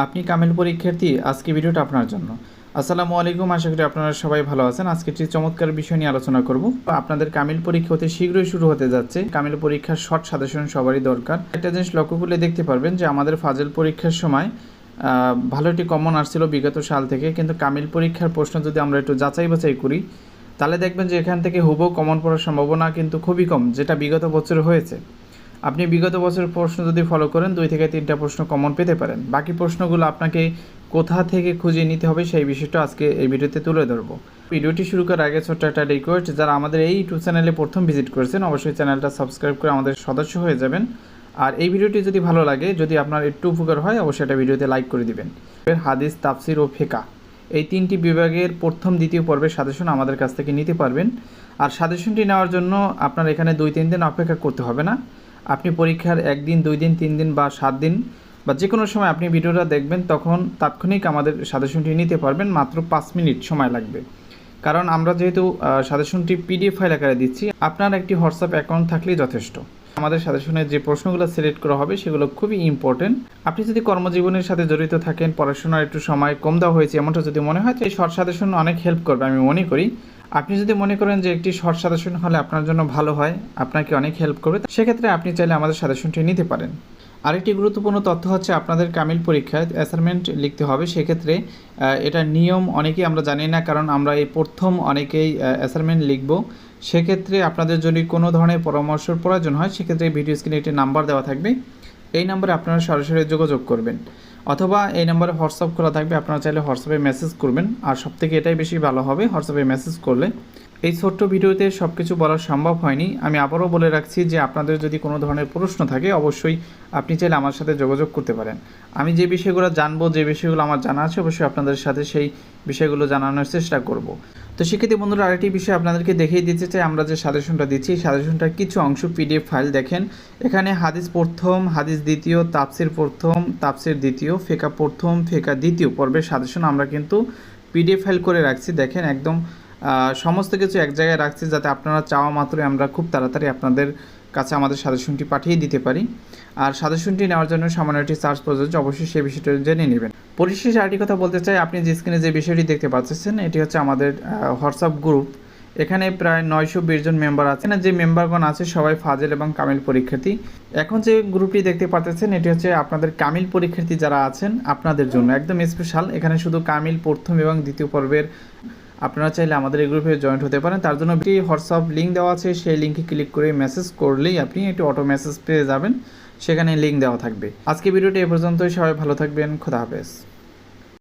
আপনি কামেল পরীক্ষার্থী, আজকে ভিডিওটা আপনার জন্য। আসসালামু আলাইকুম, আশা করি আপনারা সবাই ভালো আছেন। আজকে একটি চমৎকার বিষয় নিয়ে আলোচনা করব। আপনাদের কামিল পরীক্ষা হতে শীঘ্রই শুরু হতে যাচ্ছে। কামিল পরীক্ষার শর্ট সাজেশন সবারই দরকার। একটা জিনিস লক্ষ্য করলে দেখতে পারবেন যে, আমাদের ফাজেল পরীক্ষার সময় ভালো একটি কমন আসছিল বিগত সাল থেকে। কিন্তু কামিল পরীক্ষার প্রশ্ন যদি আমরা একটু যাচাই বাছাই করি, তাহলে দেখবেন যে এখান থেকে হুবহু কমন পড়ার সম্ভাবনা কিন্তু খুবই কম, যেটা বিগত বছর হয়েছে। আপনি বিগত বছরের প্রশ্ন যদি ফলো করেন, দুই থেকে তিনটা প্রশ্ন কমন পেতে পারেন। বাকি প্রশ্নগুলো আপনাকে কোথা থেকে খুঁজে নিতে হবে সেই বিষয়টা আজকে এই ভিডিওতে তুলে ধরবো। ভিডিওটি শুরু করার আগে ছোট্ট একটা রিকোয়েস্ট যারা আমাদের এই ইউটিউব চ্যানেলে প্রথম ভিজিট করেছেন, অবশ্যই চ্যানেলটা সাবস্ক্রাইব করে আমাদের সদস্য হয়ে যাবেন। আর এই ভিডিওটি যদি ভালো লাগে, যদি আপনার একটু উপকার হয়, অবশ্যই এটা ভিডিওতে লাইক করে দিবেন। হাদিস, তাফসির ও ফেকা। এই তিনটি বিভাগের প্রথম, দ্বিতীয় পর্বের সাজেশন আমাদের কাছ থেকে নিতে পারবেন। আর সাজেশনটি নেওয়ার জন্য আপনার এখানে দুই, তিন দিন অপেক্ষা করতে হবে না। আপনি পরীক্ষার একদিন দুই দিন তিন দিন বা সাত দিন বা যে কোনো সময় আপনি ভিডিওটা দেখবেন, তখন তাৎক্ষণিক আমাদের সাজেশনটি নিতে পারবেন। মাত্র পাঁচ মিনিট সময় লাগবে। কারণ আমরা যেহেতু সাজেশনটি পিডিএফ ফাইল আকারে দিচ্ছি, আপনার একটি হোয়াটসঅ্যাপ অ্যাকাউন্ট থাকলেই যথেষ্ট। আমাদের সাজেশনের যে প্রশ্নগুলো সিলেক্ট করা হবে, সেগুলো খুবই ইম্পর্টেন্ট। আপনি যদি কর্মজীবনের সাথে জড়িত থাকেন, পড়াশোনার একটু সময় কম দেওয়া হয়েছে, এমনটা যদি মনে হয়, তো এই শর্ট সাজেশন অনেক হেল্প করবে, আমি মনে করি। আপনি যদি মনে করেন যে একটি শর্ট সাজেশন হলে আপনার জন্য ভালো হয়, আপনাকে অনেক হেল্প করবে, সেক্ষেত্রে আপনি চাইলে আমাদের সাজেশনটি নিতে পারেন। আরেকটি গুরুত্বপূর্ণ তথ্য হচ্ছে আপনাদের কামিল পরীক্ষায় অ্যাসাইনমেন্ট লিখতে হবে, সেক্ষেত্রে এটা নিয়ম অনেকেই আমরা জানি না, কারণ আমরা এই প্রথম অনেকেই অ্যাসাইনমেন্ট লিখব। সেক্ষেত্রে আপনাদের যদি কোনো ধরনের পরামর্শের প্রয়োজন হয়, সেক্ষেত্রে ভিডিও স্ক্রিনে একটি নাম্বার দেওয়া থাকবে। এই নাম্বারে আপনারা সরাসরি যোগাযোগ করবেন। অথবা এই নম্বরে হোয়াটসঅ্যাপ খোলা থাকবে। আপনারা চাইলে হোয়াটসঅ্যাপে মেসেজ করবেন। আর সবথেকে এটাই বেশি ভালো হবে, হোয়াটসঅ্যাপে মেসেজ করলে। এই ছোট্ট ভিডিওতে সব কিছু বলা সম্ভব হয়নি। আমি আবারও বলে রাখছি যে, আপনাদের যদি কোনো ধরনের প্রশ্ন থাকে, অবশ্যই আপনি চাইলে আমার সাথে যোগাযোগ করতে পারেন। আমি যে বিষয়গুলো জানব, যে বিষয়গুলো আমার জানা আছে, অবশ্যই আপনাদের সাথে সেই বিষয়গুলো জানানোর চেষ্টা করব। তো সেক্ষেত্রে বন্ধুরা আরেকটি বিষয় আপনাদেরকে দেখিয়ে দিতে চাই, আমরা যে সাজেশনটা দিচ্ছি সাজেশনটার কিছু অংশ পিডিএফ ফাইল দেখেন। এখানে হাদিস প্রথম, হাদিস দ্বিতীয় তাপসির প্রথম তাপসির দ্বিতীয়, ফেকা প্রথম, ফেকা দ্বিতীয় পর্বের সাজেশন আমরা কিন্তু পিডিএফ ফাইল করে রাখছি। দেখেন একদম সমস্ত কিছু এক জায়গায় রাখছি যাতে আপনারা চাওয়া মাত্রই আমরা খুব তাড়াতাড়ি আপনাদের কাছে আমাদের সাজেশনটি পাঠিয়ে দিতে পারি। আর সাজেশনটি নেওয়ার জন্য সামান্য একটি চার্জ প্রযোজ্য, অবশ্যই সেই বিষয়টা জেনে নেবেন। পরিশেষে আরেকটি কথা বলতে চাই। আপনি যে স্ক্রিনে যে বিষয়টি দেখতে পাচ্ছেন, এটি হচ্ছে আমাদের হোয়াটসঅ্যাপ গ্রুপ এখানে প্রায় নয়শো বিশ জন মেম্বার আছে। না যে মেম্বারগণ আছে, সবাই ফাজেল এবং কামিল পরীক্ষার্থী। এখন যে গ্রুপটি দেখতে পাচ্ছেন, এটি হচ্ছে আপনাদের কামিল পরীক্ষার্থী যারা আছেন, আপনাদের জন্য। একদম স্পেশাল এখানে শুধু কামিল প্রথম এবং দ্বিতীয় পর্বের আপনারা চাইলে আমাদের এই গ্রুপে জয়েন্ট হতে পারেন। তার জন্য একটি হোয়াটসঅ্যাপ লিঙ্ক দেওয়া আছে। সেই লিঙ্কে ক্লিক করে মেসেজ করলেই আপনি একটি অটো মেসেজ পেয়ে যাবেন। সেখানে লিঙ্ক দেওয়া থাকবে। আজকে ভিডিওটি এ পর্যন্তই। সবাই ভালো থাকবেন। খোদা হাফেজ।